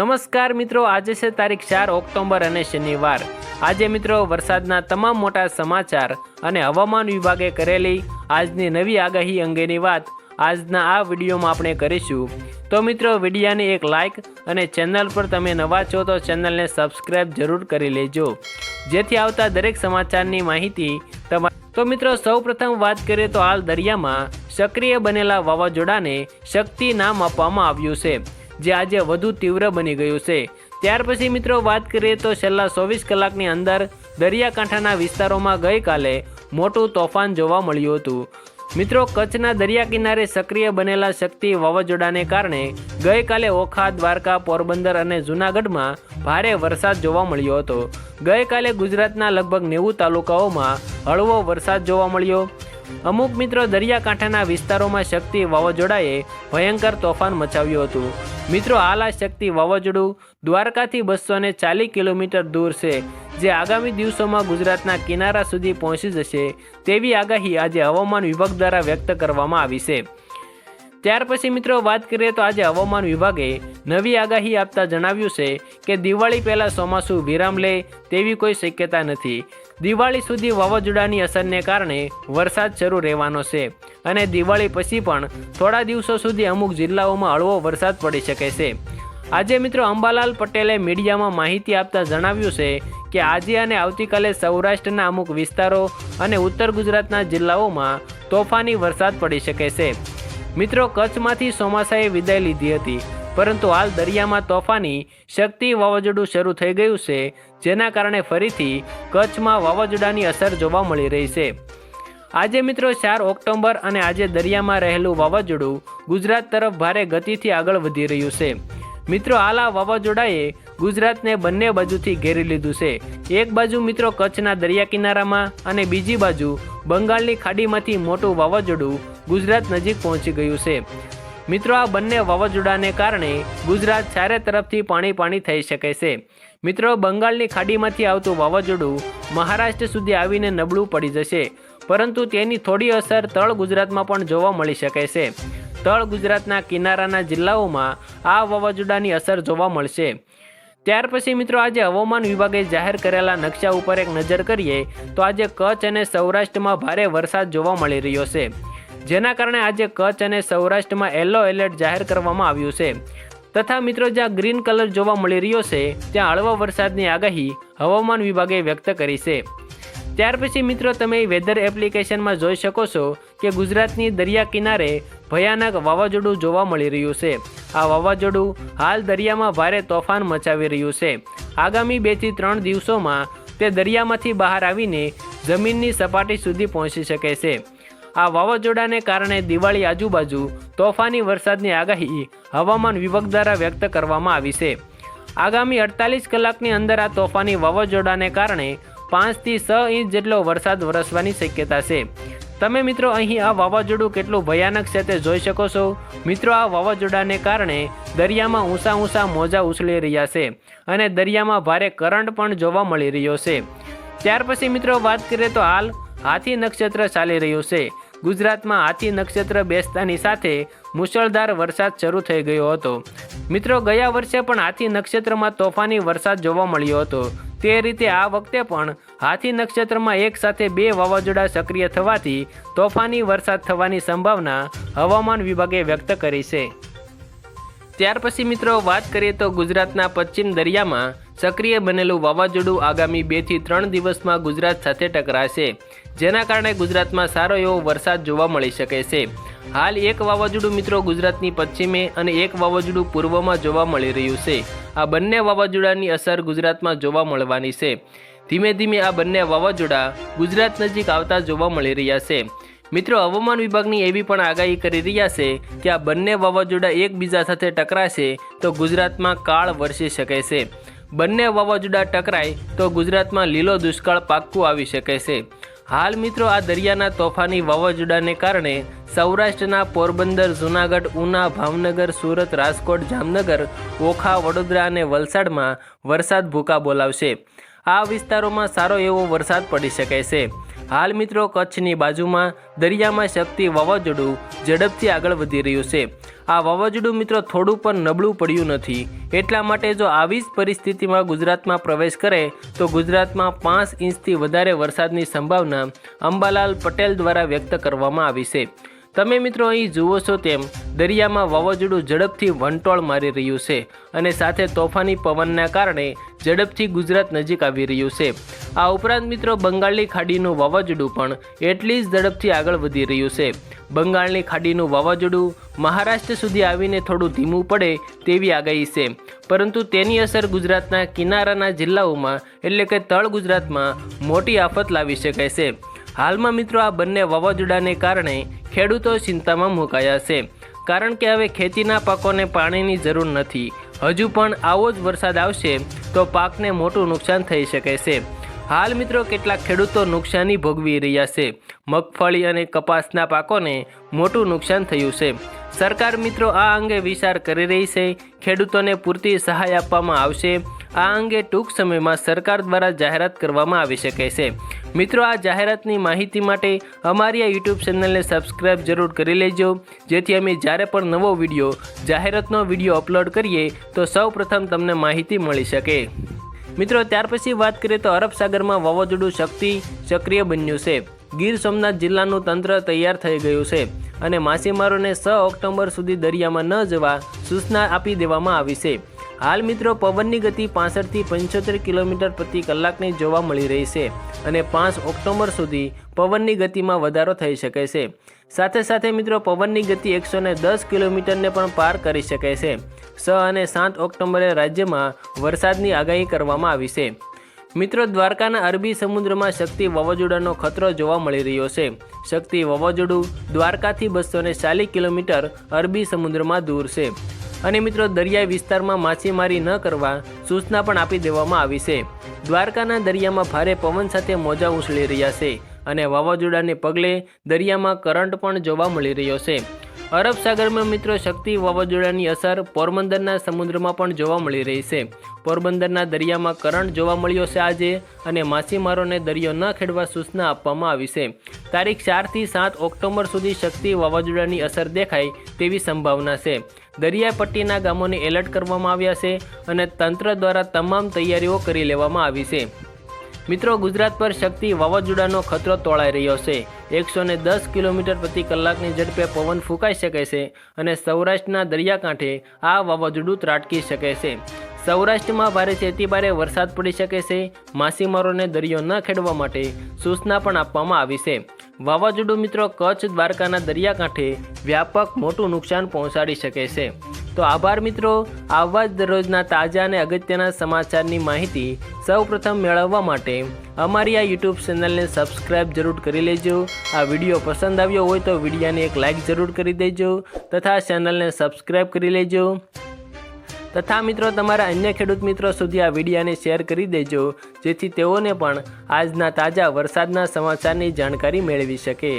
નમસ્કાર મિત્રો, આજે છે તારીખ ચાર ઓક્ટોબર અને શનિવાર. આજે મિત્રો વરસાદના તમામ મોટા સમાચાર અને હવામાન વિભાગે કરેલી આજની નવી આગાહી અંગેની વાત આજના આ વિડીયોમાં આપણે કરીશું. તો મિત્રો, વિડીયાને એક લાઇક અને ચેનલ પર તમે નવા છો તો ચેનલને સબસ્ક્રાઈબ જરૂર કરી લેજો. જેથી આવતા દરેક સમાચારની માહિતી તમા તો મિત્રો, સૌપ્રથમ વાત કરીએ તો હાલ દરિયામાં સક્રિય બનેલા વાવાઝોડાને શક્તિ નામ આપવામાં આવ્યું છે. જે આજે વધુ તીવ્ર બની ગયું છે. ત્યાર પછી મિત્રો વાત કરીએ તો છેલ્લા ચોવીસ કલાકની અંદર દરિયાકાંઠાના વિસ્તારોમાં ગઈકાલે મોટું તોફાન જોવા મળ્યું હતું. મિત્રો, કચ્છના દરિયા કિનારે સક્રિય બનેલા શક્તિ વાવાઝોડાને કારણે ગઈકાલે ઓખા, દ્વારકા, પોરબંદર અને જૂનાગઢમાં ભારે વરસાદ જોવા મળ્યો હતો. ગઈકાલે ગુજરાતના લગભગ નેવું તાલુકાઓમાં હળવો વરસાદ જોવા મળ્યો. અમુક મિત્રો દરિયાકાંઠાના વિસ્તારોમાં શક્તિ વાવાઝોડાએ ભયંકર તોફાન મચાવ્યું હતું. મિત્રો, હાલ શક્તિ વાવાઝોડું દ્વારકાથી બસો ને ચાલીસ કિલોમીટર દૂર છે, જે આગામી દિવસોમાં ગુજરાતના કિનારા સુધી પહોંચી જશે તેવી આગાહી આજે હવામાન વિભાગ દ્વારા વ્યક્ત કરવામાં આવી છે. ત્યાર પછી મિત્રો, વાત કરીએ તો આજે હવામાન વિભાગે નવી આગાહી આપતા જણાવ્યું છે કે દિવાળી પહેલાં ચોમાસું વિરામ લે તેવી કોઈ શક્યતા નથી. દિવાળી સુધી વાવાઝોડાની અસરને કારણે વરસાદ શરૂ રહેવાનો છે અને દિવાળી પછી પણ થોડા દિવસો સુધી અમુક જિલ્લાઓમાં હળવો વરસાદ પડી શકે છે. આજે મિત્રો અંબાલાલ પટેલે મીડિયામાં માહિતી આપતા જણાવ્યું છે કે આજે અને આવતીકાલે સૌરાષ્ટ્રના અમુક વિસ્તારો અને ઉત્તર ગુજરાતના જિલ્લાઓમાં તોફાની વરસાદ પડી શકે છે. મિત્રો કચ્છમાંથી ચોમાસાએ વિદાય લીધી હતી. પરંતુ હાલ દરિયામાં તોફાની શક્તિ વાવાઝોડું શરૂ થઈ ગયું છે, જેના કારણે ફરીથી કચ્છમાં વાવાઝોડાની અસર જોવા મળી રહી છે. આજે મિત્રો ચાર ઓક્ટોબર અને આજે દરિયામાં રહેલું વાવાઝોડું ગુજરાત તરફ ભારે ગતિથી આગળ વધી રહ્યું છે. મિત્રો, હાલ વાવાઝોડાએ ગુજરાતને બંને બાજુથી ઘેરી લીધું છે. એક બાજુ મિત્રો કચ્છના દરિયા કિનારામાં અને બીજી બાજુ બંગાળની ખાડીમાંથી મોટું વાવાઝોડું ગુજરાત નજીક પહોંચી ગયું છે. મિત્રો, આ બંને વાવાઝોડાને કારણે ગુજરાત ચારે તરફથી પાણી પાણી થઈ શકે છે. મિત્રો, બંગાળની ખાડીમાંથી આવતું વાવાઝોડું મહારાષ્ટ્ર સુધી આવીને નબળું પડી જશે. પરંતુ તેની થોડી અસર તળ ગુજરાતમાં પણ જોવા મળી શકે છે. તળ ગુજરાતના કિનારાના જિલ્લાઓમાં આ વાવાઝોડાની અસર જોવા મળશે. ત્યાર પછી મિત્રો, આજે હવામાન વિભાગે જાહેર કરેલા નકશા ઉપર એક નજર કરીએ તો આજે કચ્છ અને સૌરાષ્ટ્રમાં ભારે વરસાદ જોવા મળી રહ્યો છે. જેના કારણે આજે કચ્છ અને સૌરાષ્ટ્રમાં યલો એલર્ટ જાહેર કરવામાં આવ્યું છે. તથા મિત્રો, જ્યાં ગ્રીન કલર જોવા મળી રહ્યો છે, ત્યાં હળવા વરસાદની આગાહી હવામાન વિભાગે વ્યક્ત કરી છે. ત્યાર પછી મિત્રો, તમે વેધર એપ્લિકેશનમાં જોઈ શકો છો કે ગુજરાતની દરિયા કિનારે ભયાનક વાવાઝોડું જોવા મળી રહ્યું છે. આ વાવાઝોડું હાલ દરિયામાં ભારે તોફાન મચાવી રહ્યું છે. આગામી બેથી ત્રણ દિવસોમાં તે દરિયામાંથી બહાર આવીને જમીનની સપાટી સુધી પહોંચી શકે છે. આ વાવાઝોડાને કારણે દિવાળી આજુબાજુ તોફાની વરસાદની આગાહી હવામાન વિભાગ દ્વારા વ્યક્ત કરવામાં આવી છે. આગામી અડતાલીસ કલાકની અંદર આ તોફાની વાવાઝોડાને કારણે પાંચથી છ ઇંચ જેટલો વરસાદ વરસવાની શક્યતા છે. તમે મિત્રો અહીં આ વાવાઝોડું કેટલું ભયાનક છે તે જોઈ શકો છો. મિત્રો, આ વાવાઝોડાને કારણે દરિયામાં ઊંચા ઊંચા મોજા ઉછળી રહ્યા છે અને દરિયામાં ભારે કરંટ પણ જોવા મળી રહ્યો છે. ત્યાર પછી મિત્રો વાત કરીએ તો હાલ હાથી નક્ષત્ર ચાલી રહ્યું છે. ગુજરાતમાં હાથી નક્ષત્ર બેસતાની સાથે મુશળધાર વરસાદ શરૂ થઈ ગયો હતો. મિત્રો, ગયા વર્ષે પણ હાથી નક્ષત્રમાં તોફાની વરસાદ જોવા મળ્યો હતો. તે રીતે આ વખતે પણ હાથી નક્ષત્રમાં એક સાથે બે વાવાઝોડા સક્રિય થવાથી તોફાની વરસાદ થવાની સંભાવના હવામાન વિભાગે વ્યક્ત કરી છે. ત્યાર પછી મિત્રો, વાત કરીએ તો ગુજરાતના પશ્ચિમ દરિયામાં સક્રિય બનેલું વાવાઝોડું આગામી બેથી ત્રણ દિવસમાં ગુજરાત સાથે ટકરાશે. જેના કારણે ગુજરાતમાં સારો એવો વરસાદ જોવા મળી શકે છે. હાલ એક વાવાઝોડું મિત્રો ગુજરાતની પશ્ચિમે અને એક વાવાઝોડું પૂર્વમાં જોવા મળી રહ્યું છે. આ બંને વાવાઝોડાની અસર ગુજરાતમાં જોવા મળવાની છે. ધીમે ધીમે આ બંને વાવાઝોડા ગુજરાત નજીક આવતા જોવા મળી રહ્યા છે. મિત્રો, હવામાન વિભાગની એવી પણ આગાહી કરી રહ્યા છે કે આ બંને વાવાઝોડા એકબીજા સાથે ટકરાશે તો ગુજરાતમાં કાળ વરસી શકે છે. બંને વાવાઝોડા ટકરાય તો ગુજરાતમાં લીલો દુષ્કાળ પાક્કું આવી શકે છે. હાલ મિત્રો આ દરિયાના તોફાની વાવાઝોડાને કારણે સૌરાષ્ટ્રના પોરબંદર, જૂનાગઢ, ઉના, ભાવનગર, સુરત, રાજકોટ, જામનગર, ઓખા, વડોદરા અને વલસાડમાં વરસાદ ભૂકા બોલાવશે. આ વિસ્તારોમાં સારો એવો વરસાદ પડી શકે છે. હાલ મિત્રો કચ્છની બાજુમાં દરિયામાં શક્તિ વાવાઝોડું ઝડપથી આગળ વધી રહ્યું છે. આ વાવાઝોડું મિત્રો થોડું પણ નબળું પડ્યું નથી. એટલા માટે જો આવી જ પરિસ્થિતિમાં ગુજરાતમાં પ્રવેશ કરે, તો ગુજરાતમાં પાંચ ઇંચથી વધારે વરસાદની સંભાવના અંબાલાલ પટેલ દ્વારા વ્યક્ત કરવામાં આવી છે. તમે મિત્રો અહીં જુઓ છો તેમ, દરિયામાં વાવાઝોડું ઝડપથી વંટોળ મારી રહ્યું છે અને સાથે તોફાની પવનના કારણે ઝડપથી ગુજરાત નજીક આવી રહ્યું છે. આ ઉપરાંત મિત્રો, બંગાળની ખાડીનું વાવાઝોડું પણ એટલી જ ઝડપથી આગળ વધી રહ્યું છે. બંગાળની ખાડીનું વાવાઝોડું મહારાષ્ટ્ર સુધી આવીને થોડું ધીમું પડે તેવી આગાહી છે. પરંતુ તેની અસર ગુજરાતના કિનારાના જિલ્લાઓમાં એટલે કે તળ ગુજરાતમાં મોટી આફત લાવી શકે છે. હાલમાં મિત્રો, આ બંને વાવાઝોડાને કારણે ખેડૂતો ચિંતામાં મુકાયા છે. કારણ કે હવે ખેતીના પાકોને પાણીની જરૂર નથી. હજુ પણ આવો જ વરસાદ આવશે તો પાકને મોટું નુકસાન થઈ શકે છે. હાલ મિત્રો કેટલાક ખેડૂતો નુકસાની ભોગવી રહ્યા છે. મગફળી અને કપાસના પાકોને મોટું નુકસાન થયું છે. સરકાર મિત્રો આ અંગે વિચાર કરી રહી છે. ખેડૂતોને પૂરતી સહાય આપવામાં આવશે. આ અંગે ટૂંક સમયમાં સરકાર દ્વારા જાહેરાત કરવામાં આવી શકે છે. મિત્રો, આ જાહેરાતની માહિતી માટે અમારી આ યુટ્યુબ ચેનલને સબસ્ક્રાઈબ જરૂર કરી લેજો. જેથી અમે જ્યારે પણ નવો વીડિયો, જાહેરાતનો વીડિયો અપલોડ કરીએ, તો સૌ તમને માહિતી મળી શકે. મિત્રો, ત્યાર પછી વાત કરીએ તો અરબ સાગરમાં વાવાઝોડું શક્તિ સક્રિય બન્યું છે. ગીર સોમનાથ જિલ્લાનું તંત્ર તૈયાર થઈ ગયું છે અને માછીમારોને છ ઓક્ટોબર સુધી દરિયામાં ન જવા સૂચના આપી દેવામાં આવી છે. હાલ મિત્રો પવનની ગતિ પાસઠથી પંચોતેર કિલોમીટર પ્રતિ કલાકની જોવા મળી રહી છે અને પાંચ ઓક્ટોબર સુધી પવનની ગતિમાં વધારો થઈ શકે છે. સાથે સાથે મિત્રો પવનની ગતિ એકસો ને દસ કિલોમીટરને પણ પાર કરી શકે છે. છ અને સાત ઓક્ટોબરે રાજ્યમાં વરસાદની આગાહી કરવામાં આવી છે. મિત્રો દ્વારકાના અરબી સમુદ્રમાં શક્તિ વાવાઝોડાનો ખતરો જોવા મળી રહ્યો છે. શક્તિ વાવાઝોડું દ્વારકાથી બસો ને ચાલીસ કિલોમીટર અરબી સમુદ્રમાં દૂર છે. અને મિત્રો દરિયાઈ વિસ્તારમાં માછીમારી ન કરવા સૂચના પણ આપી દેવામાં આવી છે. દ્વારકાના દરિયામાં ભારે પવન સાથે મોજા ઉછળી રહ્યા છે અને વાવાઝોડાને પગલે દરિયામાં કરંટ પણ જોવા મળી રહ્યો છે. અરબ સાગરમાં મિત્રો શક્તિ વાવાઝોડાની અસર પોરબંદરના સમુદ્રમાં પણ જોવા મળી રહી છે. પોરબંદરના દરિયામાં કરંટ જોવા મળ્યો છે આજે અને માછીમારોને દરિયો ન ખેડવા સૂચના આપવામાં આવી છે. તારીખ ચારથી સાત ઓક્ટોબર સુધી શક્તિ વાવાઝોડાની અસર દેખાય તેવી સંભાવના છે. દરિયા પટ્ટીના ગામોને એલર્ટ કરવામાં આવ્યા છે અને તંત્ર દ્વારા તમામ તૈયારીઓ કરી લેવામાં આવી છે. મિત્રો, ગુજરાત પર શક્તિ વાવાઝોડાનો ખતરો તોળાઈ રહ્યો છે. એકસો ને દસ કિલોમીટર પ્રતિ કલાકની ઝડપે પવન ફૂંકાઈ શકે છે અને સૌરાષ્ટ્રના દરિયાકાંઠે આ વાવાઝોડું ત્રાટકી શકે છે. સૌરાષ્ટ્રમાં ભારેથી અતિભારે વરસાદ પડી શકે છે. માછીમારોને દરિયો ન ખેડવા માટે સૂચના પણ આપવામાં આવી છે. વાવાઝોડું મિત્રો કચ્છ દ્વારકાના દરિયાકાંઠે વ્યાપક મોટું નુકસાન પહોંચાડી શકે છે. તો આભાર મિત્રો આવા જ દરરોજના તાજા અને અગત્યના સમાચારની માહિતી સૌ પ્રથમ મેળવવા માટે અમારી આ યુટ્યુબ ચેનલને સબસ્ક્રાઇબ જરૂર કરી લેજો. આ વીડિયો પસંદ આવ્યો હોય તો વિડીયોને એક લાઇક જરૂર કરી દેજો તથા ચેનલને સબસ્ક્રાઇબ કરી લેજો. તથા મિત્રો, તમારા અન્ય ખેડૂત મિત્રો સુધી આ વિડીયાને શેર કરી દેજો, જેથી તેઓને પણ આજના તાજા વરસાદના સમાચારની જાણકારી મેળવી શકે.